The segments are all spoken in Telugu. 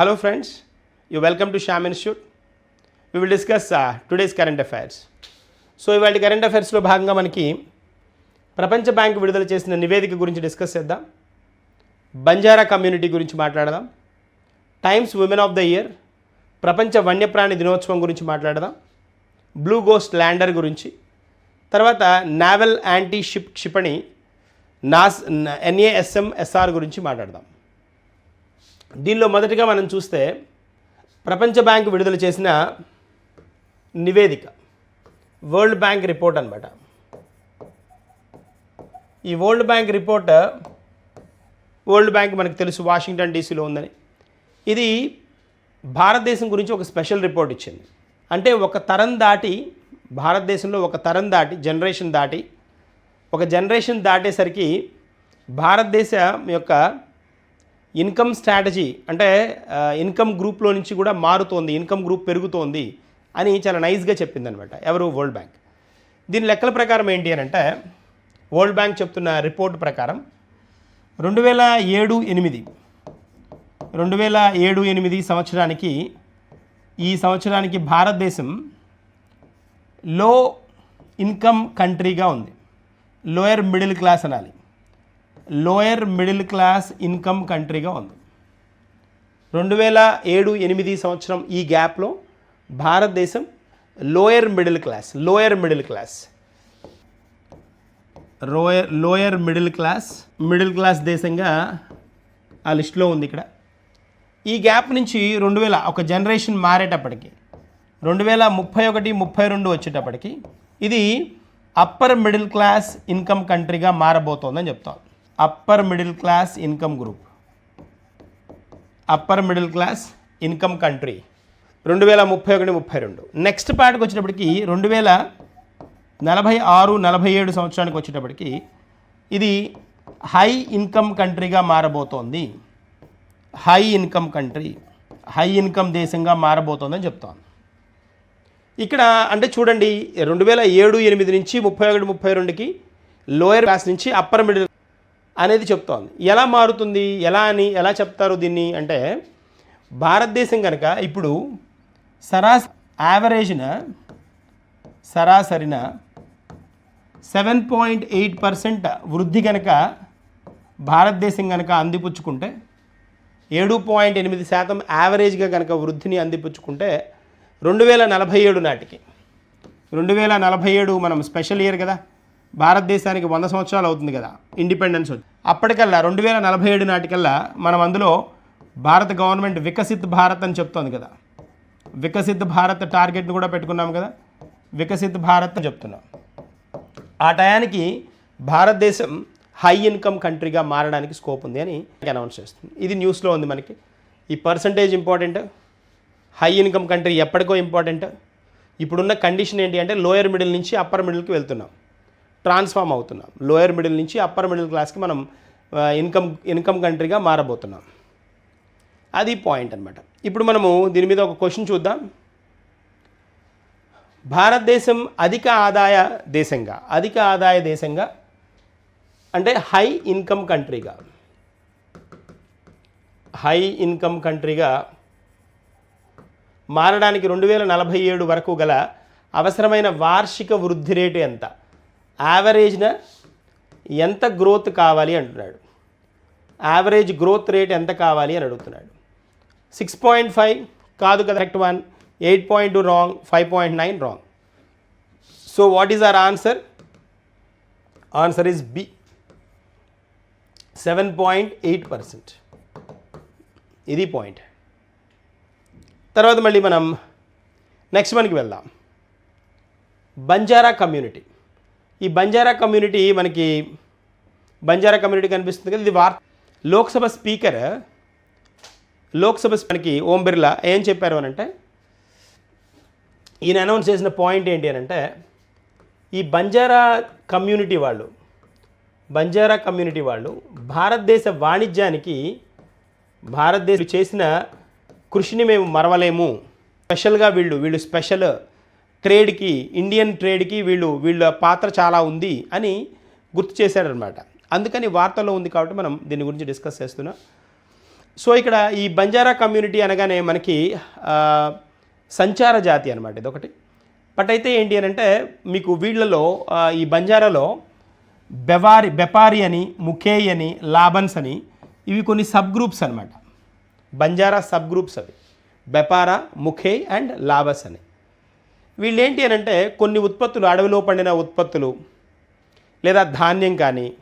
Hello friends, you welcome to Sham Institute. We will discuss uh, today's current affairs. So ఇవాళ కరెంట్ అఫైర్స్లో భాగంగా మనకి ప్రపంచ బ్యాంక్ విడుదల చేసిన నివేదిక గురించి డిస్కస్ చేద్దాం. బంజారా కమ్యూనిటీ గురించి మాట్లాడదాం. Times woman of the year ప్రపంచ వన్యప్రాణి దినోత్సవం గురించి మాట్లాడదాం. బ్లూ గోస్ట్ ల్యాండర్ గురించి తర్వాత నావెల్ యాంటీ షిప్ క్షిపణి నాస్ ఎన్ఏఎస్ఎంఎస్ఆర్ గురించి మాట్లాడదాం. దీనిలో మొదటిగా మనం చూస్తే ప్రపంచ బ్యాంక్ విడుదల చేసిన నివేదిక వరల్డ్ బ్యాంక్ రిపోర్ట్ అనమాట ఈ world bank report world bank మనకు తెలుసు వాషింగ్టన్ డీసీలో ఉందని. ఇది భారతదేశం గురించి ఒక స్పెషల్ రిపోర్ట్ ఇచ్చింది. అంటే ఒక తరం దాటి భారతదేశంలో ఒక తరం దాటి జనరేషన్ దాటి ఒక జనరేషన్ దాటేసరికి భారతదేశం యొక్క ఇన్కమ్ స్ట్రాటజీ అంటే ఇన్కమ్ గ్రూప్లో నుంచి కూడా మారుతోంది ఇన్కమ్ గ్రూప్ పెరుగుతోంది అని చాలా నైస్గా చెప్పిందనమాట ఎవరు? World bank. దీని లెక్కల ప్రకారం ఏంటి అని అంటే వరల్డ్ బ్యాంక్ చెప్తున్న రిపోర్ట్ ప్రకారం రెండు వేల ఏడు ఎనిమిది రెండు వేల ఏడు ఎనిమిది సంవత్సరానికి ఈ సంవత్సరానికి భారతదేశం లో ఇన్కమ్ కంట్రీగా ఉంది. లోయర్ మిడిల్ క్లాస్ అనాలి. లోయర్ మిడిల్ క్లాస్ ఇన్కమ్ కంట్రీగా ఉంది. రెండు వేల ఏడు ఎనిమిది సంవత్సరం ఈ గ్యాప్లో భారతదేశం lower middle class lower middle class. Lower lower middle class middle class దేశంగా ఆ లిస్టులో ఉంది ఇక్కడ. ఈ గ్యాప్ నుంచి రెండు వేల ఒక జనరేషన్ మారేటప్పటికి రెండు వేల ముప్పై ఒకటి ముప్పై రెండు వచ్చేటప్పటికి ఇది అప్పర్ మిడిల్ క్లాస్ ఇన్కమ్ కంట్రీగా మారబోతోందని చెప్తాను upper middle class income group upper middle class income country రెండు వేల ముప్పై ఒకటి ముప్పై రెండు. నెక్స్ట్ పార్ట్కి వచ్చేటప్పటికి రెండు వేల నలభై ఆరు నలభై ఏడు సంవత్సరానికి వచ్చేటప్పటికి ఇది హై ఇన్కమ్ కంట్రీగా మారబోతోంది. High income country high income దేశంగా మారబోతోందని చెప్తాను ఇక్కడ అంటే చూడండి రెండు వేల ఏడు ఎనిమిది నుంచి ముప్పై ఒకటి ముప్పై రెండుకి లోయర్ క్లాస్ నుంచి అప్పర్ మిడిల్ అనేది చెప్తోంది. ఎలా మారుతుంది? ఎలా అని ఎలా చెప్తారు దీన్ని? అంటే భారతదేశం కనుక ఇప్పుడు సరాస యావరేజ్న సరాసరిన సెవెన్ పాయింట్ ఎయిట్ పర్సెంట్ వృద్ధి కనుక భారతదేశం కనుక అందిపుచ్చుకుంటే ఏడు పాయింట్ ఎనిమిది శాతం యావరేజ్గా కనుక వృద్ధిని అందిపుచ్చుకుంటే రెండు వేల నలభై ఏడు నాటికి. రెండు వేల నలభై ఏడు మనం స్పెషల్ ఇయర్ కదా. భారతదేశానికి వంద సంవత్సరాలు అవుతుంది కదా. ఇండిపెండెన్స్ వచ్చి. అప్పటికల్లా రెండు వేల నలభై ఏడు నాటికల్లా మనం అందులో భారత గవర్నమెంట్ వికసిత్ భారత్ అని చెప్తోంది కదా. వికసిత్ భారత్ టార్గెట్ని కూడా పెట్టుకున్నాం కదా. వికసిత్ భారత్ అని చెప్తున్నాం. ఆ టయానికి భారతదేశం హై ఇన్కమ్ కంట్రీగా మారడానికి స్కోప్ ఉంది అని అనౌన్స్ చేస్తుంది. ఇది న్యూస్లో ఉంది మనకి. ఈ percentage important? High income country ఎప్పటికో ఇంపార్టెంట్. ఇప్పుడున్న కండిషన్ ఏంటి అంటే లోయర్ మిడిల్ నుంచి అప్పర్ మిడిల్కి వెళ్తున్నాం. ట్రాన్స్ఫామ్ అవుతున్నాం. లోయర్ మిడిల్ నుంచి అప్పర్ మిడిల్ క్లాస్కి మనం ఇన్కమ్ ఇన్కమ్ కంట్రీగా మారబోతున్నాం. అది పాయింట్ అనమాట ఇప్పుడు మనము దీని మీద ఒక క్వశ్చన్ చూద్దాం. భారతదేశం అధిక ఆదాయ దేశంగా అధిక ఆదాయ దేశంగా అంటే హై ఇన్కమ్ కంట్రీగా హై ఇన్కమ్ కంట్రీగా మారడానికి రెండు వేల నలభై ఏడు వరకు గల అవసరమైన వార్షిక వృద్ధి రేటు ఎంత? యావరేజ్న ఎంత గ్రోత్ కావాలి అంటున్నాడు. యావరేజ్ గ్రోత్ రేట్ ఎంత కావాలి అని అడుగుతున్నాడు. సిక్స్ పాయింట్ ఫైవ్ కాదు కదా correct one eight point two wrong five point nine wrong so what is our answer answer is B seven point eight percent ఇది పాయింట్ తర్వాత మళ్ళీ మనం నెక్స్ట్ మనకి వెళ్దాం. బంజారా కమ్యూనిటీ ఈ బంజారా కమ్యూనిటీ మనకి బంజారా కమ్యూనిటీ కనిపిస్తుంది కదా ఇది వార్ లోక్సభ స్పీకర్ లోక్సభ మనకి ఓం బిర్లా ఏం చెప్పారు అని అంటే ఈయన అనౌన్స్ చేసిన పాయింట్ ఏంటి అని అంటే ఈ బంజారా కమ్యూనిటీ వాళ్ళు బంజారా కమ్యూనిటీ వాళ్ళు భారతదేశ వాణిజ్యానికి భారతదేశం చేసిన కృషిని మేము మరవలేము. స్పెషల్గా వీళ్ళు వీళ్ళు స్పెషల్ ట్రేడ్కి ఇండియన్ ట్రేడ్కి వీళ్ళు వీళ్ళ పాత్ర చాలా ఉంది అని గుర్తు చేశారనమాట అందుకని వార్తల్లో ఉంది కాబట్టి మనం దీని గురించి డిస్కస్ చేస్తున్నాం. సో ఇక్కడ ఈ బంజారా కమ్యూనిటీ అనగానే మనకి సంచార జాతి అనమాట ఇదొకటి. బట్ అయితే ఏంటి అని అంటే మీకు వీళ్ళలో ఈ బంజారాలో బెవారి బెపారి అని ముఖేయ్ అని లాబన్స్ అని ఇవి కొన్ని సబ్ గ్రూప్స్ అనమాట బంజారా సబ్ గ్రూప్స్ అవి. బెపారా ముఖేయ్ అండ్ లాబస్ అని. వీళ్ళు ఏంటి అని అంటే కొన్ని ఉత్పత్తులు అడవిలో పండిన ఉత్పత్తులు లేదా ధాన్యం కానీ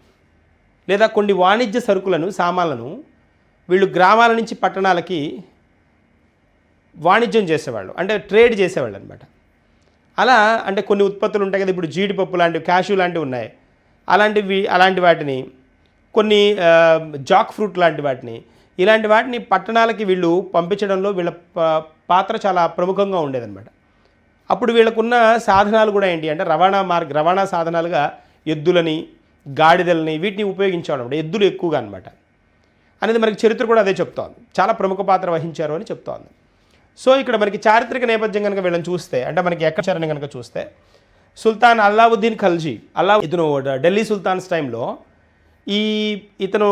లేదా కొన్ని వాణిజ్య సరుకులను సామాన్లను వీళ్ళు గ్రామాల నుంచి పట్టణాలకి వాణిజ్యం చేసేవాళ్ళు అంటే ట్రేడ్ చేసేవాళ్ళు అనమాట అలా అంటే కొన్ని ఉత్పత్తులు ఉంటాయి కదా ఇప్పుడు జీడిపప్పు లాంటివి క్యాషు లాంటివి ఉన్నాయి. అలాంటివి అలాంటి వాటిని కొన్ని జాక్ ఫ్రూట్ లాంటి వాటిని ఇలాంటి వాటిని పట్టణాలకి వీళ్ళు పంపించడంలో వీళ్ళ ప- పాత్ర చాలా ప్రముఖంగా ఉండేదన్నమాట. అప్పుడు వీళ్ళకున్న సాధనాలు కూడా ఏంటి అంటే రవాణా మార్గ రవాణా సాధనాలుగా ఎద్దులని గాడిదలని వీటిని ఉపయోగించేవాడు ఎద్దులు ఎక్కువగా అనమాట. అనేది మనకి చరిత్ర కూడా అదే చెప్తోంది. చాలా ప్రముఖ పాత్ర వహించారు అని చెప్తోంది. సో ఇక్కడ మనకి చారిత్రక నేపథ్యం కనుక వీళ్ళని చూస్తే అంటే మనకి ఎక్కడ కనుక చూస్తే సుల్తాన్ అల్లావుద్దీన్ ఖల్జీ అల్లా ఇతను ఢిల్లీ సుల్తాన్స్ టైంలో ఈ ఇతను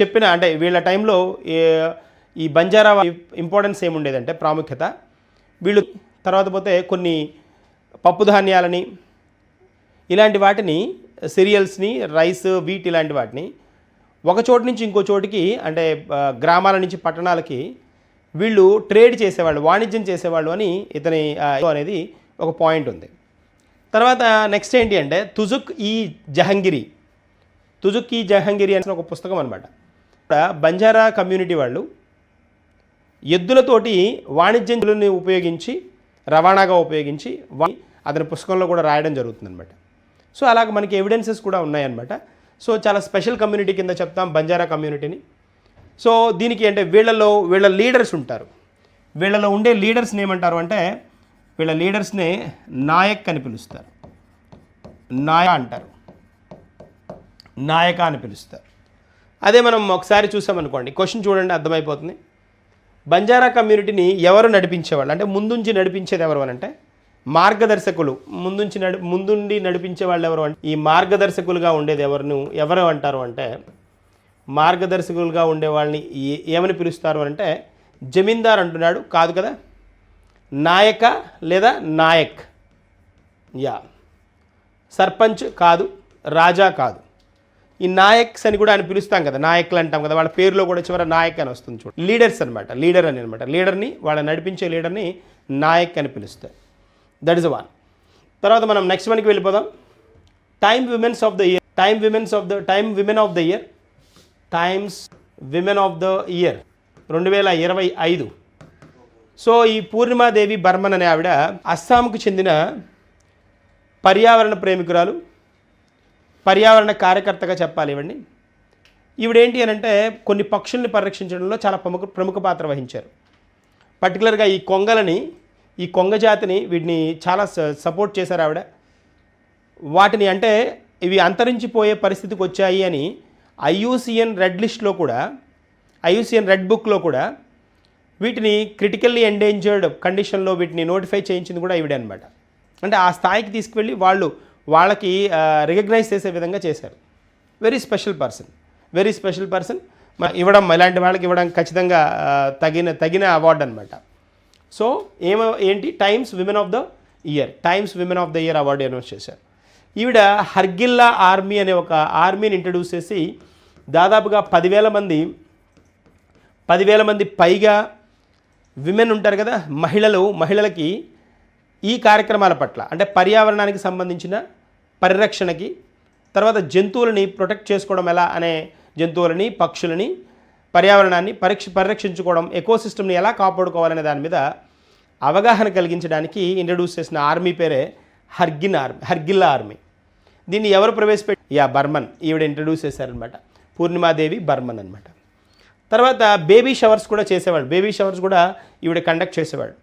చెప్పిన అంటే వీళ్ళ టైంలో ఈ బంజారా ఇంపార్టెన్స్ ఏముండేదంటే ప్రాముఖ్యత. వీళ్ళు తర్వాత పోతే కొన్ని పప్పు ధాన్యాలని ఇలాంటి వాటిని సిరియల్స్ని రైస్ వీట్ ఇలాంటి వాటిని ఒక చోటు నుంచి ఇంకో చోటికి అంటే గ్రామాల నుంచి పట్టణాలకి వీళ్ళు ట్రేడ్ చేసేవాళ్ళు వాణిజ్యం చేసేవాళ్ళు అని ఇతని అనేది ఒక పాయింట్ ఉంది. తర్వాత నెక్స్ట్ ఏంటి అంటే తుజుక్ ఈ జహంగిరి తుజుక్ ఈ జహంగిరి అనే ఒక పుస్తకం అనమాట బంజారా కమ్యూనిటీ వాళ్ళు ఎద్దులతోటి వాణిజ్యంని ఉపయోగించి రవాణాగా ఉపయోగించి అతని పుస్తకంలో కూడా రాయడం జరుగుతుందనమాట సో అలాగ మనకి ఎవిడెన్సెస్ కూడా ఉన్నాయన్నమాట. సో చాలా స్పెషల్ కమ్యూనిటీ కింద చెప్తాం బంజారా కమ్యూనిటీని సో దీనికి అంటే వీళ్ళలో వీళ్ళ లీడర్స్ ఉంటారు. వీళ్ళలో ఉండే లీడర్స్ని ఏమంటారు అంటే వీళ్ళ లీడర్స్ని నాయక్ అని పిలుస్తారు. నాయ అంటారు. నాయక అని పిలుస్తారు. అదే మనం ఒకసారి చూసామనుకోండి క్వశ్చన్ చూడండి అర్థమైపోతుంది. బంజారా కమ్యూనిటీని ఎవరు నడిపించేవాళ్ళు? అంటే ముందుంచి నడిపించేది ఎవరు అని అంటే మార్గదర్శకులు. ముందుంచి నడి ముందుండి నడిపించే వాళ్ళు ఎవరు అంటే ఈ మార్గదర్శకులుగా ఉండేది ఎవరిను ఎవరు అంటారు అంటే మార్గదర్శకులుగా ఉండే వాళ్ళని ఏమని పిలుస్తారు అంటే జమీందార్ అంటున్నాడు. కాదు కదా? నాయక లేదా నాయక్? యా. సర్పంచ్ కాదు రాజా కాదు. ఈ నాయక్స్ అని కూడా ఆయన పిలుస్తాం కదా నాయకులు అంటాం కదా వాళ్ళ పేరులో కూడా చివర నాయక్ అని వస్తుంది చూడు. లీడర్స్ అనమాట లీడర్ అని అనమాట లీడర్ని వాళ్ళ నడిపించే లీడర్ని నాయక్ అని పిలుస్తారు. దట్ ఇస్ వన్ తర్వాత మనం నెక్స్ట్ వన్కి వెళ్ళిపోదాం. Time women's of the year time women's of the time women of the year times women of the year రెండు వేల ఇరవై ఐదు. సో ఈ పూర్ణిమాదేవి బర్మన్ అనే ఆవిడ అస్సాంకు చెందిన పర్యావరణ ప్రేమికురాలు పర్యావరణ కార్యకర్తగా చెప్పాలి ఇవ్వండి ఈవిడేంటి అని అంటే కొన్ని పక్షుల్ని పరిరక్షించడంలో చాలా ప్రముఖ ప్రముఖ పాత్ర వహించారు. పర్టికులర్గా ఈ కొంగలని ఈ కొంగ జాతిని వీటిని చాలా స- సపోర్ట్ చేశారు ఆవిడ. వాటిని అంటే ఇవి అంతరించిపోయే పరిస్థితికి వచ్చాయి అని ఐయూసిఎన్ రెడ్ లిస్ట్లో కూడా ఐయూసిఎన్ రెడ్ బుక్లో కూడా వీటిని క్రిటికల్లీ ఎండేంజర్డ్ కండిషన్లో వీటిని నోటిఫై చేయించింది కూడా ఈవిడే అనమాట అంటే ఆ స్థాయికి తీసుకువెళ్ళి వాళ్ళు వాళ్ళకి రికగ్నైజ్ చేసే విధంగా చేశారు. Very special person very special person ఇవ్వడం ఇలాంటి వాళ్ళకి ఇవ్వడం ఖచ్చితంగా తగిన తగిన అవార్డు అనమాట సో ఏమ ఏంటి? Times women of the year times women of the year award announce చేశారు. ఈవిడ హర్గిల్లా ఆర్మీ అనే ఒక ఆర్మీని ఇంట్రడ్యూస్ చేసి దాదాపుగా పదివేల మంది పదివేల మంది పైగా విమెన్ ఉంటారు కదా మహిళలు మహిళలకి ఈ కార్యక్రమాల పట్ల అంటే పర్యావరణానికి సంబంధించిన పరిరక్షణకి తర్వాత జంతువులని ప్రొటెక్ట్ చేసుకోవడం ఎలా అనే జంతువులని పక్షులని పర్యావరణాన్ని పరీక్ష పరిరక్షించుకోవడం ఎకోసిస్టమ్ని ఎలా కాపాడుకోవాలనే దాని మీద అవగాహన కలిగించడానికి ఇంట్రడ్యూస్ చేసిన ఆర్మీ పేరే హర్గిన్ ఆర్మీ హర్గిల్లా ఆర్మీ దీన్ని ఎవరు ప్రవేశపెట్టి యా బర్మన్ ఈవిడ ఇంట్రడ్యూస్ చేశారనమాట పూర్ణిమాదేవి బర్మన్ అనమాట తర్వాత బేబీ షవర్స్ కూడా చేసేవాడు. బేబీ షవర్స్ కూడా ఈవిడ కండక్ట్ చేసేవాడు.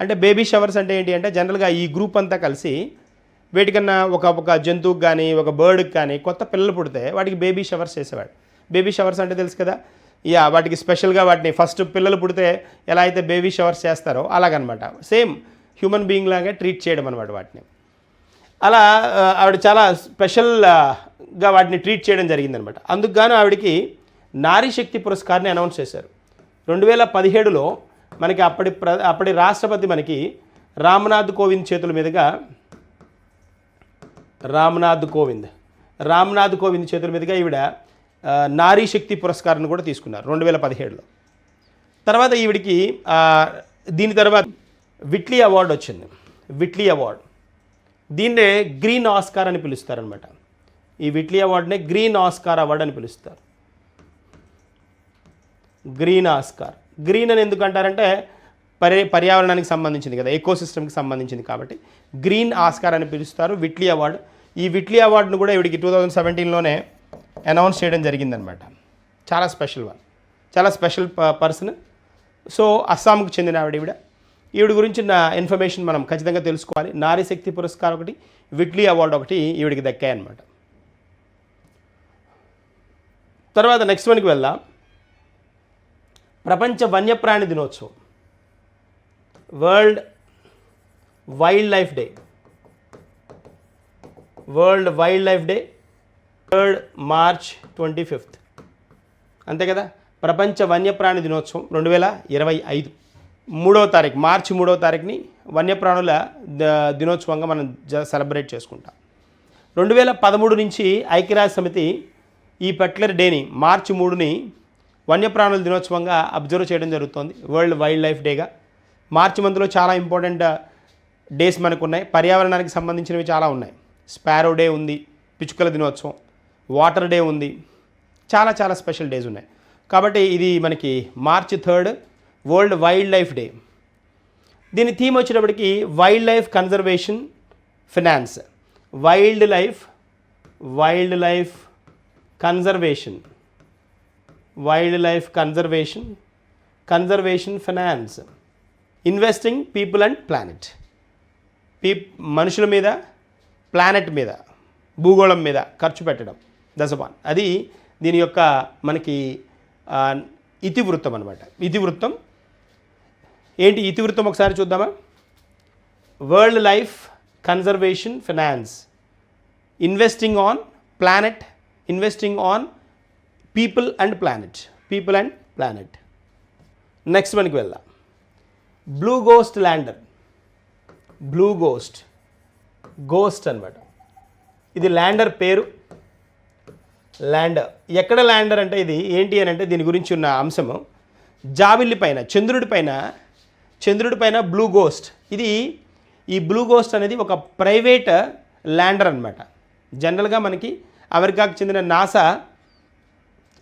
అంటే బేబీ షవర్స్ అంటే ఏంటి అంటే జనరల్గా ఈ గ్రూప్ అంతా కలిసి వీటికన్నా ఒక ఒక జంతువుకి కానీ ఒక బర్డ్కి కానీ కొత్త పిల్లలు పుడితే వాటికి బేబీ షవర్స్ చేసేవాడు. బేబీ షవర్స్ అంటే తెలుసు కదా? యా వాటికి స్పెషల్గా వాటిని ఫస్ట్ పిల్లలు పుడితే ఎలా అయితే బేబీ షవర్స్ చేస్తారో అలాగనమాట. సేమ్ హ్యూమన్ బీయింగ్ లాగా ట్రీట్ చేయడం అనమాట వాటిని. అలా ఆవిడ చాలా స్పెషల్గా వాటిని ట్రీట్ చేయడం జరిగిందనమాట. అందుకు గాను ఆవిడకి నారీ శక్తి పురస్కార్ని అనౌన్స్ చేశారు. రెండు వేల పదిహేడులో మనకి అప్పటి ప్ర అప్పటి రాష్ట్రపతి మనకి రామ్నాథ్ కోవింద్ చేతుల మీదుగా రామ్నాథ్ కోవింద్. రామ్నాథ్ కోవింద్ చేతుల మీదుగా ఈవిడ నారీ శక్తి పురస్కారాన్ని కూడా తీసుకున్నారు రెండు వేల పదిహేడులో. తర్వాత ఈవిడికి దీని తర్వాత విట్లీ అవార్డు వచ్చింది. Whitley award. దీన్నే గ్రీన్ ఆస్కార్ అని పిలుస్తారనమాట ఈ విట్లీ అవార్డునే గ్రీన్ ఆస్కార్ అవార్డు అని పిలుస్తారు. Green Oscar. గ్రీన్ అని ఎందుకు అంటారంటే పర్య పర్యావరణానికి సంబంధించింది కదా ఎకోసిస్టమ్కి సంబంధించింది కాబట్టి. గ్రీన్ ఆస్కార్ అని పిలుస్తారు విట్లీ అవార్డు ఈ విట్లీ అవార్డును కూడా ఇవిడికి టూ థౌజండ్ సెవెంటీన్లోనే అనౌన్స్ చేయడం జరిగిందనమాట. చాలా స్పెషల్ వన్. చాలా స్పెషల్ పర్సన్. సో అస్సాంకు చెందిన ఆవిడ ఈవిడ. ఈవిడ నా ఇన్ఫర్మేషన్ మనం ఖచ్చితంగా తెలుసుకోవాలి. నారీ శక్తి పురస్కారం ఒకటి విట్లీ అవార్డు ఒకటి ఈవిడికి దక్కాయన్నమాట తర్వాత నెక్స్ట్ వన్కి వెళ్దాం. ప్రపంచ వన్యప్రాణి దినోత్సవం. World wildlife day. World wildlife day third March twenty fifth అంతే కదా? ప్రపంచ వన్యప్రాణి దినోత్సవం రెండు వేల ఇరవై ఐదు. మూడవ తారీఖు మార్చి మూడవ తారీఖుని వన్యప్రాణుల దినోత్సవంగా మనం జ సెలబ్రేట్ చేసుకుంటాం. రెండు వేల పదమూడు నుంచి ఐక్యరాజ్య సమితి ఈ పర్టికులర్ డేని మార్చి మూడుని వన్యప్రాణుల దినోత్సవంగా అబ్జర్వ్ చేయడం జరుగుతుంది. వరల్డ్ వైల్డ్ లైఫ్ డేగా మార్చి మంత్లో చాలా ఇంపార్టెంట్ డేస్ uh, మనకు ఉన్నాయి. పర్యావరణానికి సంబంధించినవి చాలా ఉన్నాయి. స్పారో డే ఉంది పిచ్చుకల దినోత్సవం వాటర్ డే ఉంది. చాలా చాలా స్పెషల్ డేస్ ఉన్నాయి. కాబట్టి ఇది మనకి March third world wildlife day. దీని థీమ్ వచ్చేటప్పటికి wildlife conservation finance. Wildlife wildlife conservation. Wildlife conservation conservation finance. Investing people and planet. P మనుషుల మీద ప్లానెట్ మీద భూగోళం మీద ఖర్చు పెట్టడం. దశపాన్ అది దీని యొక్క మనకి ఇతివృత్తం అనమాట ఇతివృత్తం. ఏంటి ఇతివృత్తం ఒకసారి చూద్దామా? World life conservation finance investing on planet investing on people and planet people and planet next మనకి వెళ్దాం. Blue Ghost lander Blue Ghost Ghost అన్నమాట. ఇది ల్యాండర్ పేరు. ల్యాండర్. ఎక్కడ ల్యాండర్ అంటే ఇది ఏంటి అని అంటే దీని గురించి ఉన్న అంశము. జాబిల్లి పైన చంద్రుడి పైన చంద్రుడి పైన బ్లూ గోస్ట్ ఇది ఈ బ్లూ గోస్ట్ అనేది ఒక ప్రైవేట్ ల్యాండర్ అనమాట జనరల్గా మనకి అమెరికాకు చెందిన నాసా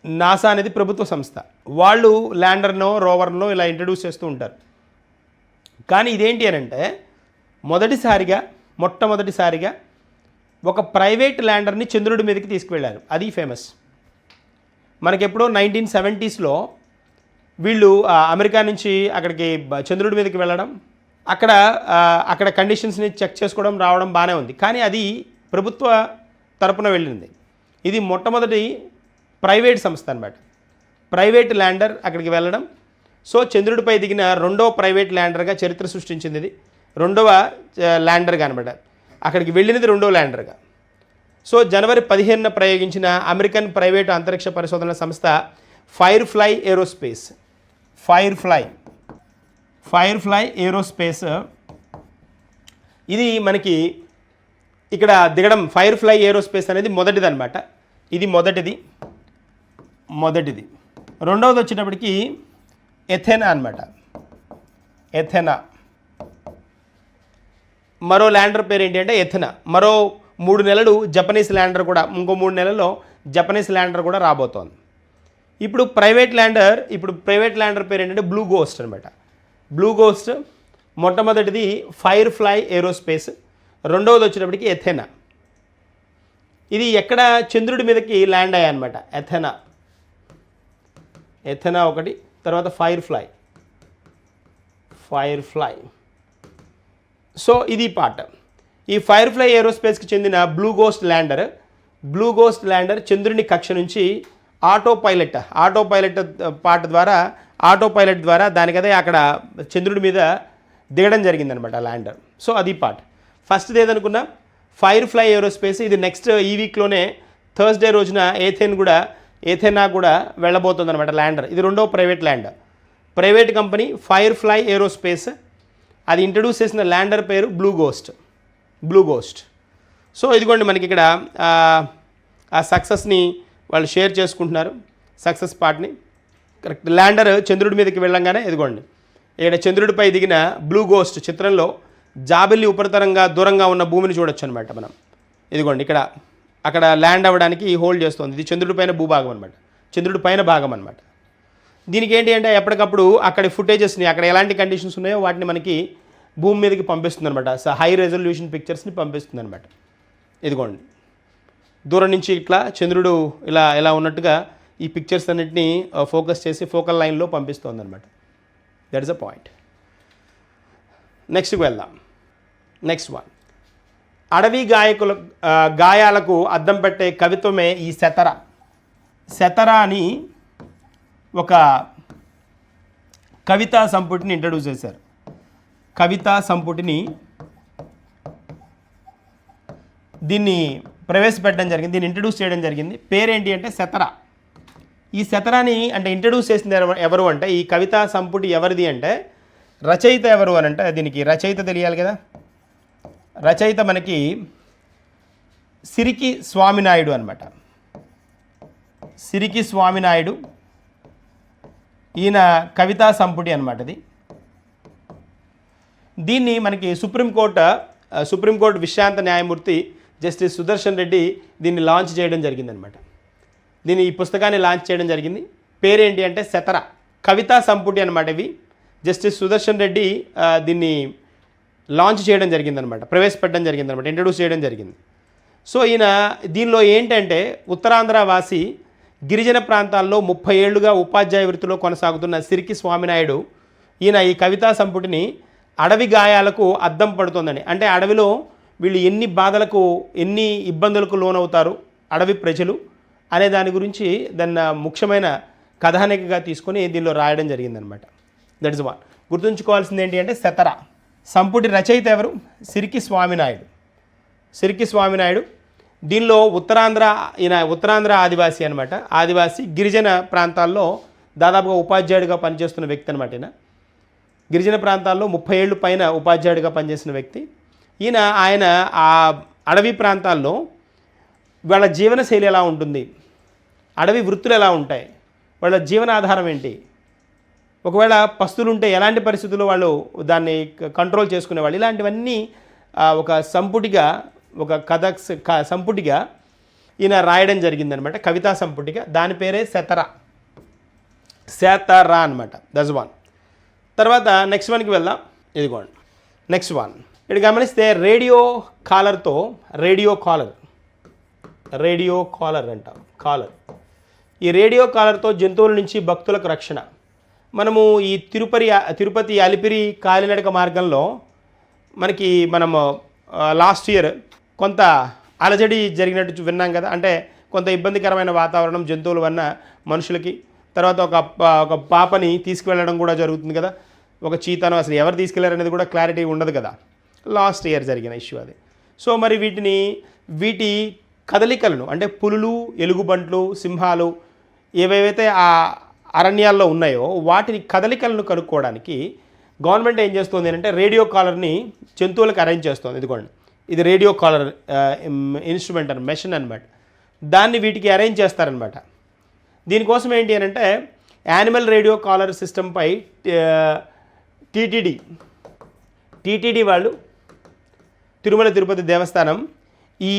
నాసా అనేది ప్రభుత్వ సంస్థ. వాళ్ళు ల్యాండర్నో రోవర్నో ఇలా ఇంట్రడ్యూస్ చేస్తూ ఉంటారు. కానీ ఇదేంటి అని అంటే మొదటిసారిగా మొట్టమొదటిసారిగా ఒక ప్రైవేట్ ల్యాండర్ని చంద్రుడి మీదకి తీసుకువెళ్ళారు. అది ఫేమస్. మనకెప్పుడో నైన్టీన్ సెవెంటీస్లో వీళ్ళు అమెరికా నుంచి అక్కడికి చంద్రుడి మీదకి వెళ్ళడం అక్కడ అక్కడ కండిషన్స్ని చెక్ చేసుకోవడం రావడం బాగానే ఉంది. కానీ అది ప్రభుత్వ తరపున వెళ్ళింది. ఇది మొట్టమొదటి ప్రైవేట్ సంస్థ అనమాట ప్రైవేట్ ల్యాండర్ అక్కడికి వెళ్ళడం. సో చంద్రుడిపై దిగిన రెండో ప్రైవేట్ ల్యాండర్గా చరిత్ర సృష్టించింది ఇది. రెండవ ల్యాండర్గా అనమాట అక్కడికి వెళ్ళినది రెండవ ల్యాండర్గా. సో జనవరి పదిహేనున ప్రయోగించిన అమెరికన్ ప్రైవేట్ అంతరిక్ష పరిశోధన సంస్థ Firefly Aerospace Firefly Firefly Aerospace ఇది మనకి ఇక్కడ దిగడం ఫైర్ ఫ్లై ఏరోస్పేస్ అనేది మొదటిది అనమాట ఇది మొదటిది. మొదటిది. రెండవది వచ్చేటప్పటికి ఎథెనా అనమాట ఎథెనా మరో ల్యాండర్ పేరు ఏంటి అంటే ఎథెనా. మరో మూడు నెలలు జపనీస్ ల్యాండర్ కూడా ఇంకో మూడు నెలల్లో జపనీస్ ల్యాండర్ కూడా రాబోతోంది. ఇప్పుడు ప్రైవేట్ ల్యాండర్ ఇప్పుడు ప్రైవేట్ ల్యాండర్ పేరు ఏంటంటే బ్లూ గోస్ట్ అనమాట బ్లూ గోస్ట్ మొట్టమొదటిది ఫైర్ ఫ్లై ఏరోస్పేస్ రెండవది వచ్చినప్పటికీ ఎథెనా. ఇది ఎక్కడ చంద్రుడి మీదకి ల్యాండ్ అయ్యాయన్నమాట ఎథెనా. ఎథెనా ఒకటి తర్వాత Firefly Firefly so ఇది పార్ట్ ఈ ఫైర్ ఫ్లై ఏరోస్పేస్కి చెందిన Blue Ghost lander Blue Ghost lander చంద్రుని కక్ష నుంచి autopilot autopilot part ద్వారా ఆటో పైలట్ ద్వారా దానికదే అక్కడ చంద్రుడి మీద దిగడం జరిగిందనమాట ల్యాండర్ సో అది పార్ట్ ఫస్ట్ది ఏదనుకున్నా ఫైర్ ఫ్లై ఏరోస్పేస్ ఇది నెక్స్ట్ ఈ వీక్లోనే థర్స్డే రోజున ఏథెన్ కూడా ఏథెనా కూడా వెళ్ళబోతుంది అనమాట ల్యాండర్ ఇది రెండో private lander private company Firefly Aerospace అది ఇంట్రడ్యూస్ చేసిన ల్యాండర్ పేరు Blue Ghost Blue Ghost so ఇదిగోండి మనకి ఇక్కడ ఆ, సక్సెస్ని వాళ్ళు షేర్ చేసుకుంటున్నారు. సక్సెస్ పార్ట్ని కరెక్ట్ ల్యాండర్ చంద్రుడి మీదకి వెళ్ళంగానే ఇదిగోండి. ఇక్కడ చంద్రుడిపై దిగిన బ్లూ గోస్ట్ చిత్రంలో జాబిల్లి ఉపరితరంగా దూరంగా ఉన్న భూమిని చూడొచ్చు అనమాట మనం. ఇదిగోండి ఇక్కడ అక్కడ ల్యాండ్ అవ్వడానికి హోల్డ్ చేస్తుంది. ఇది చంద్రుడి పైన భూభాగం అనమాట చంద్రుడి పైన భాగం అనమాట దీనికి ఏంటి అంటే ఎప్పటికప్పుడు అక్కడ ఫుటేజెస్ని అక్కడ ఎలాంటి కండిషన్స్ ఉన్నాయో వాటిని మనకి భూమి మీదకి పంపిస్తుంది అనమాట హై రెజల్యూషన్ పిక్చర్స్ని పంపిస్తుంది అనమాట ఇదిగోండి. దూరం నుంచి ఇట్లా చంద్రుడు ఇలా ఇలా ఉన్నట్టుగా ఈ పిక్చర్స్ అన్నిటిని ఫోకస్ చేసి ఫోకల్ లైన్లో పంపిస్తుంది అనమాట దట్ ఇస్ అ పాయింట్ నెక్స్ట్కి వెళ్దాం. నెక్స్ట్ వన్ అడవి గాయకుల గాయాలకు అద్దం పెట్టే కవిత్వమే ఈ శతర శతర అని ఒక కవితా సంపుటిని ఇంట్రడ్యూస్ చేశారు. కవితా సంపుటిని దీన్ని ప్రవేశపెట్టడం జరిగింది దీన్ని ఇంట్రడ్యూస్ చేయడం జరిగింది. పేరేంటి అంటే శతర ఈ శతరాని అంటే ఇంట్రడ్యూస్ చేసింది ఎవరు- ఎవరు అంటే ఈ కవితా సంపుటి ఎవరిది అంటే రచయిత ఎవరు అని అంటే దీనికి రచయిత తెలియాలి కదా. రచయిత మనకి సిరికి స్వామినాయుడు అనమాట సిరికి స్వామినాయుడు ఈయన కవితా సంపుటి అనమాట ఇది. దీన్ని మనకి సుప్రీంకోర్టు సుప్రీంకోర్టు విశ్రాంత న్యాయమూర్తి జస్టిస్ సుదర్శన్ రెడ్డి దీన్ని లాంచ్ చేయడం జరిగిందనమాట దీన్ని ఈ పుస్తకాన్ని లాంచ్ చేయడం జరిగింది. పేరేంటి అంటే శతర కవితా సంపుటి అనమాట ఇవి. జస్టిస్ సుదర్శన్ రెడ్డి దీన్ని లాంచ్ చేయడం జరిగిందనమాట ప్రవేశపెట్టడం జరిగిందనమాట ఇంట్రడ్యూస్ చేయడం జరిగింది. సో ఈయన దీనిలో ఏంటంటే ఉత్తరాంధ్ర వాసి గిరిజన ప్రాంతాల్లో ముప్పై ఏళ్ళుగా ఉపాధ్యాయ వృత్తిలో కొనసాగుతున్న సిరికి స్వామినాయుడు ఈయన ఈ కవితా సంపుటిని అడవి గాయాలకు అద్దం పడుతుందని. అంటే అడవిలో వీళ్ళు ఎన్ని బాధలకు ఎన్ని ఇబ్బందులకు లోనవుతారు అడవి ప్రజలు అనే దాని గురించి దాన్ని ముఖ్యమైన కథానికగా తీసుకొని దీనిలో రాయడం జరిగిందనమాట. దట్ ఇస్ వన్ గుర్తుంచుకోవాల్సింది ఏంటి అంటే శతర సంపుటి రచయిత ఎవరు? సిరికి స్వామినాయుడు. సిరికి స్వామినాయుడు దీనిలో ఉత్తరాంధ్ర ఈయన ఉత్తరాంధ్ర ఆదివాసి అనమాట. ఆదివాసి గిరిజన ప్రాంతాల్లో దాదాపుగా ఉపాధ్యాయుడిగా పనిచేస్తున్న వ్యక్తి అనమాట ఈయన. గిరిజన ప్రాంతాల్లో ముప్పై ఏళ్ళు పైన ఉపాధ్యాయుడిగా పనిచేసిన వ్యక్తి. ఈయన ఆయన ఆ అడవి ప్రాంతాల్లో వాళ్ళ జీవనశైలి ఎలా ఉంటుంది? అడవి వృత్తులు ఎలా ఉంటాయి? వాళ్ళ జీవనాధారం ఏంటి? ఒకవేళ పస్తులు ఉంటే ఎలాంటి పరిస్థితుల్లో వాళ్ళు దాన్ని క- కంట్రోల్ చేసుకునేవాళ్ళు? ఇలాంటివన్నీ ఒక సంపుటిగా ఒక కథ క- సంపుటిగా ఈయన రాయడం జరిగిందనమాట. కవితా సంపుటిగా. దాని పేరే శతర. శతర అనమాట దజ్వాన్ తర్వాత నెక్స్ట్ వన్కి వెళ్దాం. ఇదిగోండి. నెక్స్ట్ వన్ ఇక్కడ గమనిస్తే రేడియో కాలర్తో రేడియో కాలర్ రేడియో కాలర్ అంటాం. కాలర్ ఈ రేడియో కాలర్తో జంతువుల నుంచి భక్తులకు రక్షణ. మనము ఈ తిరుపతి తిరుపతి అలిపిరి కాలినడక మార్గంలో మనకి మనము లాస్ట్ ఇయర్ కొంత అలజడి జరిగినట్టు చూ- విన్నాం కదా. అంటే కొంత ఇబ్బందికరమైన వాతావరణం జంతువుల వలన మనుషులకి. తర్వాత ఒక ఒక పాపని తీసుకువెళ్ళడం కూడా జరుగుతుంది కదా. ఒక చీతను అసలు ఎవరు తీసుకెళ్ళారనేది కూడా క్లారిటీ ఉండదు కదా. లాస్ట్ ఇయర్ జరిగిన ఇష్యూ అది. సో మరి వీటిని వీటి కదలికలను అంటే పులులు ఎలుగుబంట్లు సింహాలు ఏవేవైతే ఆ అరణ్యాల్లో ఉన్నాయో వాటిని కదలికలను కనుక్కోవడానికి గవర్నమెంట్ ఏం చేస్తుంది అంటే రేడియో కాలర్ని జంతువులకు అరేంజ్ చేస్తుంది. ఇదిగోండి. ఇది రేడియో కాలర్ ఇన్స్ట్రుమెంట్ అని మెషిన్ అనమాట దాన్ని వీటికి అరేంజ్ చేస్తారనమాట దీనికోసం ఏంటి అని అంటే యానిమల్ రేడియో కాలర్ సిస్టంపై టీటీడీ టీటీడీ వాళ్ళు తిరుమల తిరుపతి దేవస్థానం ఈ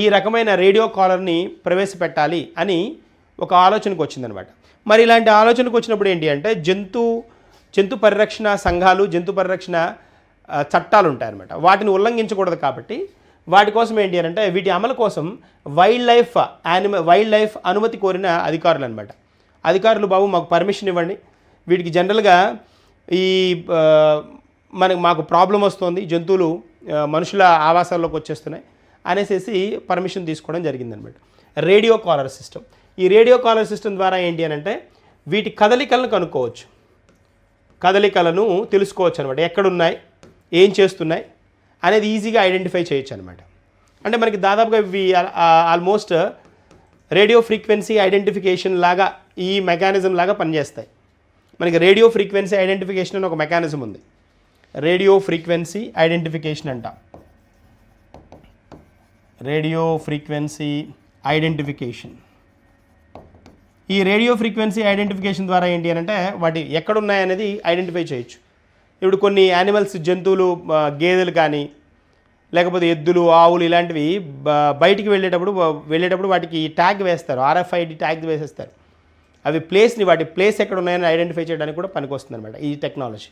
ఈ రకమైన రేడియో కాలర్ని ప్రవేశపెట్టాలి అని ఒక ఆలోచనకు వచ్చిందనమాట. మరి ఇలాంటి ఆలోచనకు వచ్చినప్పుడు ఏంటి అంటే జంతు జంతు పరిరక్షణ సంఘాలు జంతు పరిరక్షణ చట్టాలు ఉంటాయన్నమాట. వాటిని ఉల్లంఘించకూడదు కాబట్టి వాటి కోసం ఏంటి అని అంటే వీటి అమలు కోసం వైల్డ్ లైఫ్ యానిమ వైల్డ్ లైఫ్ అనుమతి కోరిన అధికారులు అనమాట అధికారులు బాబు మాకు పర్మిషన్ ఇవ్వండి. వీటికి జనరల్గా ఈ మనకు మనకి మాకు ప్రాబ్లం వస్తుంది. జంతువులు మనుషుల ఆవాసాల్లోకి వచ్చేస్తున్నాయి అనేసి పర్మిషన్ తీసుకోవడం జరిగిందనమాట రేడియో కాలర్ సిస్టమ్ ఈ రేడియో కాలర్ సిస్టమ్ ద్వారా ఏంటి అని అంటే వీటి కదలికలను కనుక్కోవచ్చు. కదలికలను తెలుసుకోవచ్చు అనమాట ఎక్కడున్నాయి? ఏం చేస్తున్నాయి? అనేది ఈజీగా ఐడెంటిఫై చేయొచ్చు అనమాట అంటే మనకి దాదాపుగా ఇవి ఆల్మోస్ట్ రేడియో ఫ్రీక్వెన్సీ ఐడెంటిఫికేషన్ లాగా ఈ మెకానిజం లాగా పనిచేస్తాయి. మనకి రేడియో ఫ్రీక్వెన్సీ ఐడెంటిఫికేషన్ అని ఒక మెకానిజం ఉంది. రేడియో ఫ్రీక్వెన్సీ ఐడెంటిఫికేషన్ అంట. రేడియో ఫ్రీక్వెన్సీ ఐడెంటిఫికేషన్ ఈ రేడియో ఫ్రీక్వెన్సీ ఐడెంటిఫికేషన్ ద్వారా ఏంటి అని అంటే వాటి ఎక్కడున్నాయనేది ఐడెంటిఫై చేయొచ్చు. ఇప్పుడు కొన్ని యానిమల్స్ జంతువులు గేదెలు కానీ లేకపోతే ఎద్దులు ఆవులు ఇలాంటివి బయటికి వెళ్ళేటప్పుడు వెళ్ళేటప్పుడు వాటికి ట్యాగ్ వేస్తారు. ఆర్ఎఫ్ఐడి ట్యాగ్ వేసేస్తారు. అవి ప్లేస్ని వాటి ప్లేస్ ఎక్కడ ఉన్నాయని ఐడెంటిఫై చేయడానికి కూడా పనికొస్తుంది అనమాట ఈ technology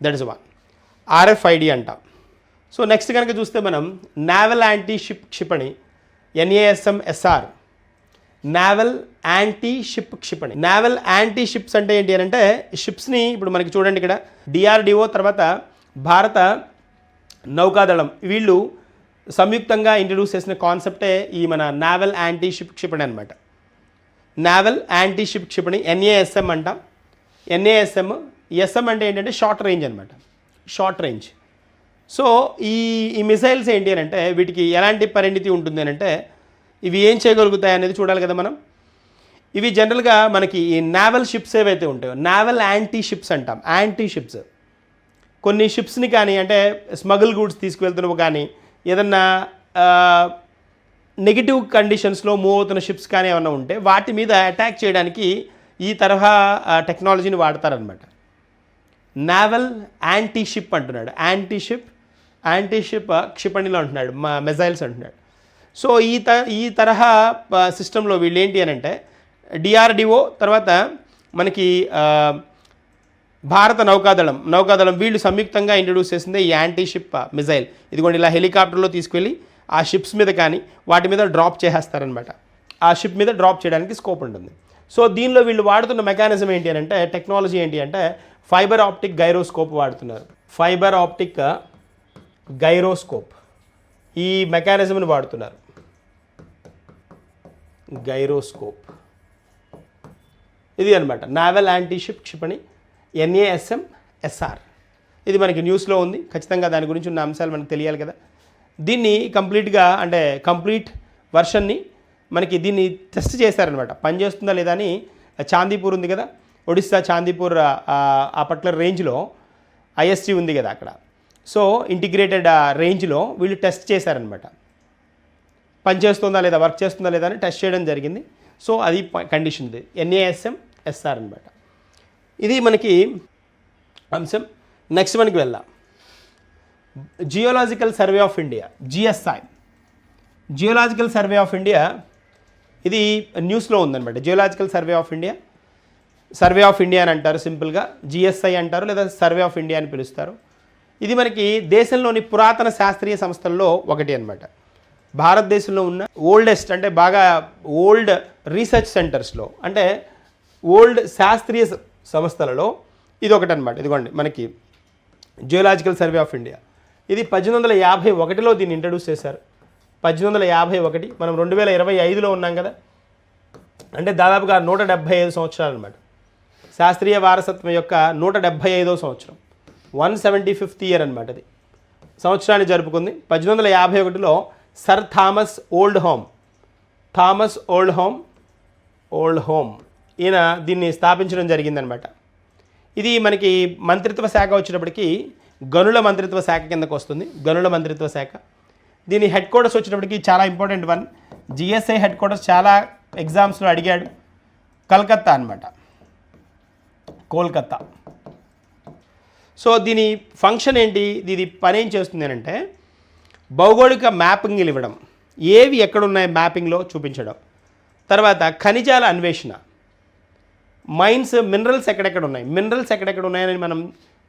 that is one RFID అంటాం. సో నెక్స్ట్ కనుక చూస్తే మనం నావల్ యాంటీ షిప్ క్షిపణి NASM SR naval anti ship క్షిపణి. నావల్ యాంటీ షిప్స్ అంటే ఏంటి అని అంటే షిప్స్ని ఇప్పుడు మనకి చూడండి ఇక్కడ. డిఆర్డిఓ తర్వాత భారత నౌకాదళం. వీళ్ళు సంయుక్తంగా ఇంట్రడ్యూస్ చేసిన కాన్సెప్టే ఈ మన నావల్ యాంటీ షిప్ క్షిపణి అనమాట నావల్ యాంటీ షిప్ క్షిపణి ఎన్ఏఎస్ఎం అంటాం ఎన్ఏఎస్ఎం ఎస్ఎం అంటే ఏంటంటే షార్ట్ రేంజ్ అనమాట షార్ట్ రేంజ్ సో ఈ ఈ మిసైల్స్ ఏంటి అని అంటే వీటికి ఎలాంటి పరిణితి ఉంటుంది అని అంటే ఇవి ఏం చేయగలుగుతాయి అనేది చూడాలి కదా మనం? ఇవి జనరల్గా మనకి ఈ నావల్ షిప్స్ ఏవైతే ఉంటాయో నావల్ యాంటీ షిప్స్ అంటాం. యాంటీ షిప్స్ కొన్ని షిప్స్ని కానీ అంటే స్మగుల్ గూడ్స్ తీసుకువెళ్తున్నవి కానీ ఏదన్నా నెగిటివ్ కండిషన్స్లో మూవ్ అవుతున్న షిప్స్ కానీ ఏమైనా ఉంటే వాటి మీద అటాక్ చేయడానికి ఈ తరహా టెక్నాలజీని వాడతారనమాట నావల్ యాంటీ షిప్ అంటున్నాడు. యాంటీ షిప్ యాంటీ షిప్ క్షిపణిలో అంటున్నాడు. మా మెజైల్స్ అంటున్నాడు. సో ఈ త ఈ తరహా సిస్టంలో వీళ్ళు ఏంటి అని అంటే డిఆర్డిఓ తర్వాత మనకి భారత నౌకాదళం నౌకాదళం వీళ్ళు సంయుక్తంగా ఇంట్రడ్యూస్ చేసింది ఈ యాంటీ షిప్ మిజైల్. ఇదిగోండి ఇలా హెలికాప్టర్లో తీసుకెళ్ళి ఆ షిప్స్ మీద కానీ వాటి మీద డ్రాప్ చేసేస్తారనమాట. ఆ షిప్ మీద డ్రాప్ చేయడానికి స్కోప్ ఉంటుంది. సో దీనిలో వీళ్ళు వాడుతున్న మెకానిజం ఏంటి అని అంటే టెక్నాలజీ ఏంటి అంటే ఫైబర్ ఆప్టిక్ గైరోస్కోప్ వాడుతున్నారు. Fibre optic gyroscope. ఈ మెకానిజంని వాడుతున్నారు. గైరోస్కోప్. ఇది అనమాట నావెల్ యాంటీషిప్ క్షిపణి ఎన్ఏఎస్ఎం ఎస్ఆర్ ఇది మనకి న్యూస్లో ఉంది. ఖచ్చితంగా దాని గురించి ఉన్న అంశాలు మనకు తెలియాలి కదా. దీన్ని కంప్లీట్గా అంటే కంప్లీట్ వర్షన్ని మనకి దీన్ని టెస్ట్ చేశారనమాట పనిచేస్తుందా లేదా అని చాందీపూర్ ఉంది కదా. ఒడిస్సా చాందీపూర్ ఆ, పట్ల పర్టికులర్ రేంజ్లో ఐఎస్టీ ఉంది కదా అక్కడ. సో ఇంటిగ్రేటెడ్ రేంజ్లో వీళ్ళు టెస్ట్ చేశారనమాట పనిచేస్తుందా లేదా వర్క్ చేస్తుందా లేదా అని టెస్ట్ చేయడం జరిగింది. సో అది కండిషన్ ఇది. ఎన్ఏఎస్ఎం ఎస్ఆర్ అనమాట ఇది మనకి అంశం. నెక్స్ట్ మనకి వెళ్దాం. Geological survey of India GSI. Geological survey of India ఇది న్యూస్లో ఉందన్నమాట. Geological survey of India survey of India అని అంటారు సింపుల్గా. జిఎస్ఐ అంటారు లేదా సర్వే ఆఫ్ ఇండియా అని పిలుస్తారు. ఇది మనకి దేశంలోని పురాతన శాస్త్రీయ సంస్థల్లో ఒకటి అనమాట భారతదేశంలో ఉన్న ఓల్డెస్ట్ అంటే బాగా ఓల్డ్ రీసెర్చ్ సెంటర్స్లో అంటే ఓల్డ్ శాస్త్రీయ సంస్థలలో ఇది ఒకటి అనమాట ఇదిగోండి మనకి జియోలాజికల్ సర్వే ఆఫ్ ఇండియా. ఇది పద్దెనిమిది వందల యాభై ఒకటిలో దీన్ని ఇంట్రడ్యూస్ చేశారు. పద్దెనిమిది వందల యాభై ఒకటి మనం రెండు వేల ఇరవై ఐదులో ఉన్నాం కదా. అంటే దాదాపుగా నూట డెబ్భై ఐదు సంవత్సరాలు అనమాట శాస్త్రీయ వారసత్వం యొక్క నూట డెబ్భై ఐదో సంవత్సరం. వన్ సెవెంటీ ఫిఫ్త్ ఇయర్ అనమాట అది. సంవత్సరాన్ని జరుపుకుంది. పద్దెనిమిది వందల యాభై ఒకటిలో sir Thomas Oldham Thomas Oldham Oldham ఈయన దీన్ని స్థాపించడం జరిగిందనమాట. ఇది మనకి మంత్రిత్వ శాఖ వచ్చేటప్పటికి గనుల మంత్రిత్వ శాఖ కిందకు వస్తుంది. గనుల మంత్రిత్వ శాఖ. దీని హెడ్ క్వార్టర్స్ వచ్చేటప్పటికి చాలా important one GSI headquarters చాలా ఎగ్జామ్స్లో అడిగాడు. కలకత్తా అనమాట కోల్కత్తా. సో దీని ఫంక్షన్ ఏంటి? దీని పని ఏం చేస్తుంది అంటే భౌగోళిక మ్యాపింగ్లు ఇవ్వడం. ఏవి ఎక్కడున్నాయి మ్యాపింగ్లో చూపించడం. తర్వాత ఖనిజాల అన్వేషణ. మైన్స్ మినరల్స్ ఎక్కడెక్కడ ఉన్నాయి మినరల్స్ ఎక్కడెక్కడ ఉన్నాయని మనం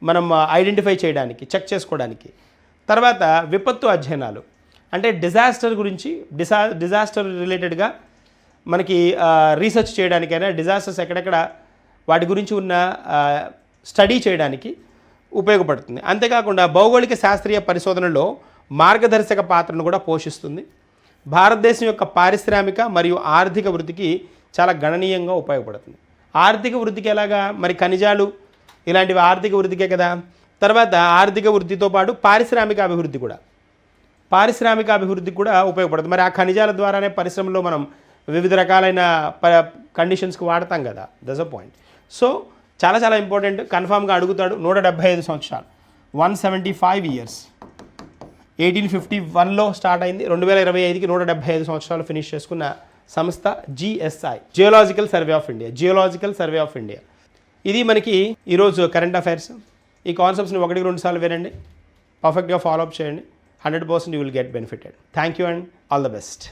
మనం ఐడెంటిఫై చేయడానికి చెక్ చేసుకోవడానికి. తర్వాత విపత్తు అధ్యయనాలు. అంటే డిజాస్టర్ గురించి డిసా డిజాస్టర్ రిలేటెడ్గా మనకి రీసెర్చ్ చేయడానికైనా డిజాస్టర్స్ ఎక్కడెక్కడ వాటి గురించి ఉన్న స్టడీ చేయడానికి ఉపయోగపడుతుంది. అంతేకాకుండా భౌగోళిక శాస్త్రీయ పరిశోధనలో మార్గదర్శక పాత్రను కూడా పోషిస్తుంది. భారతదేశం యొక్క పారిశ్రామిక మరియు ఆర్థిక వృద్ధికి చాలా గణనీయంగా ఉపయోగపడుతుంది. ఆర్థిక వృద్ధికి ఎలాగా? మరి ఖనిజాలు ఇలాంటివి ఆర్థిక వృద్ధికే కదా. తర్వాత ఆర్థిక వృద్ధితో పాటు పారిశ్రామిక అభివృద్ధి కూడా. పారిశ్రామిక అభివృద్ధి కూడా ఉపయోగపడుతుంది. మరి ఆ ఖనిజాల ద్వారానే పరిశ్రమలో మనం వివిధ రకాలైన ప కండిషన్స్కి వాడతాం కదా. దస్ అ పాయింట్ సో చాలా చాలా ఇంపార్టెంట్ కన్ఫామ్గా అడుగుతాడు. నూట డెబ్బై ఐదు సంవత్సరాలు. One seventy five years eighteen fifty వన్లో స్టార్ట్ అయింది. రెండు వేల ఇరవై ఐదుకి నూట డెబ్బై ఐదు సంవత్సరాలు ఫినిష్ చేసుకున్న సంస్థ GSI geological survey of India geological survey of India ఇది మనకి ఈరోజు కరెంట్ అఫైర్స్ ఈ కాన్సెప్ట్స్ని ఒకటికి రెండు సార్లు వినండి. పర్ఫెక్ట్గా ఫాలో అప్ చేయండి. Hundred percent you will get benefited thank you and all the best